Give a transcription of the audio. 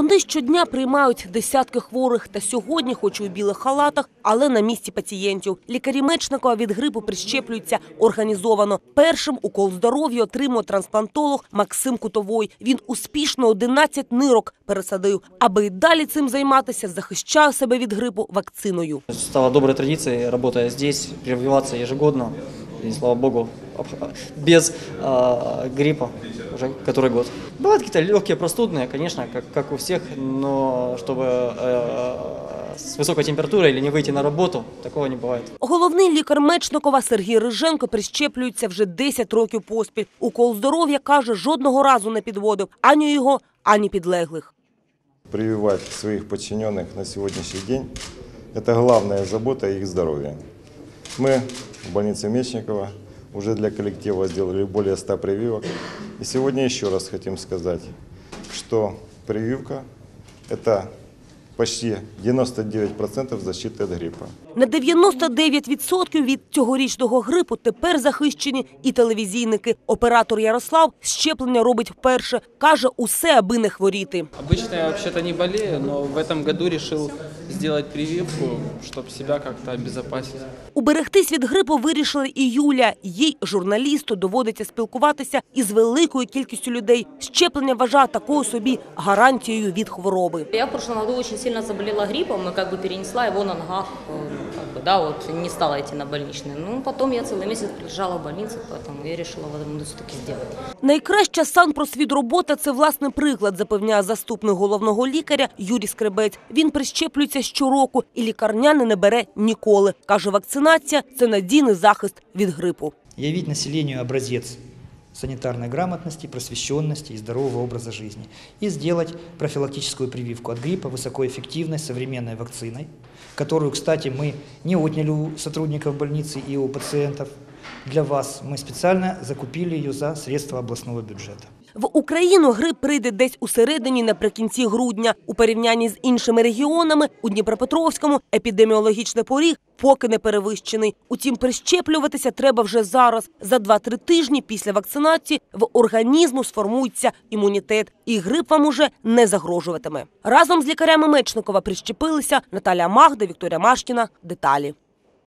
Вони щодня приймають десятки хворих та сьогодні, хоч у білих халатах, але на місці пацієнтів. Лікарі Мечникова від грипу прищеплюються організовано. Першим укол здоров'я отримує трансплантолог Максим Кутовой. Він успішно 11 нирок пересадив. Аби й далі цим займатися, захищає себе від грипу вакциною. Стало доброй традицией, работая здесь, прививаться ежегодно. И, слава богу, об- без а, гриппа уже который год. Бывают какие-то легкие простудные, конечно, как, как у всех, но чтобы э, с высокой температурой или не выйти на работу, такого не бывает. Головний лікар Мечникова Сергій Риженко прищеплюється вже 10 років поспіль. Укол здоров'я каже, жодного разу не підводив ані його, ані підлеглих. прививать своих подчиненных на сегодняшний день – это главная забота их здоровья. Мы в больнице Мечникова уже для коллектива сделали более 100 прививок. И сегодня еще раз хотим сказать, что прививка – это почти 99% защиты от гриппа. На 99% від цьогорічного грипу тепер захищені і телевізійники. Оператор Ярослав щеплення робить вперше. Каже, усе, аби не хворіти. Обычно я вообще-то не болею, но в этом году решил сделать прививку, чтобы себя как-то обезопасить. Уберегтись від грипу вирішили і Юля. Їй, журналісту, доводиться спілкуватися із великою кількістю людей. Щеплення вважає такою собі гарантією від хвороби. Я в прошлом году очень сильно заболела гриппом и как бы перенесла его на ногах, э, как бы, да, вот не стала идти на больничный. Ну, потом я целый месяц лежала в больнице, поэтому я решила в этом году все-таки сделать. Найкраща санпросвідробота – це власний приклад, запевняє заступник головного лікаря Юрій Скребець. Він прищеплюється щороку і лікарняни не бере ніколи. Каже, вакцинація – це надійний захист від грипу. явить населению образец санитарной грамотности, просвещенности и здорового образа жизни. И сделать профилактическую прививку от гриппа высокоэффективной современной вакциной, которую, кстати, мы не отняли у сотрудников больницы и у пациентов. Для вас мы специально закупили ее за средства областного бюджета. В Україну грип прийде десь у середині наприкінці грудня. У порівнянні з іншими регіонами у Дніпропетровському епідеміологічний поріг поки не перевищений. Утім, прищеплюватися треба вже зараз. За 2-3 тижні після вакцинації в організму сформується імунітет, і грип вам уже не загрожуватиме. Разом з лікарями Мечникова прищепилися Наталя Магда, Вікторія Машкіна. Деталі.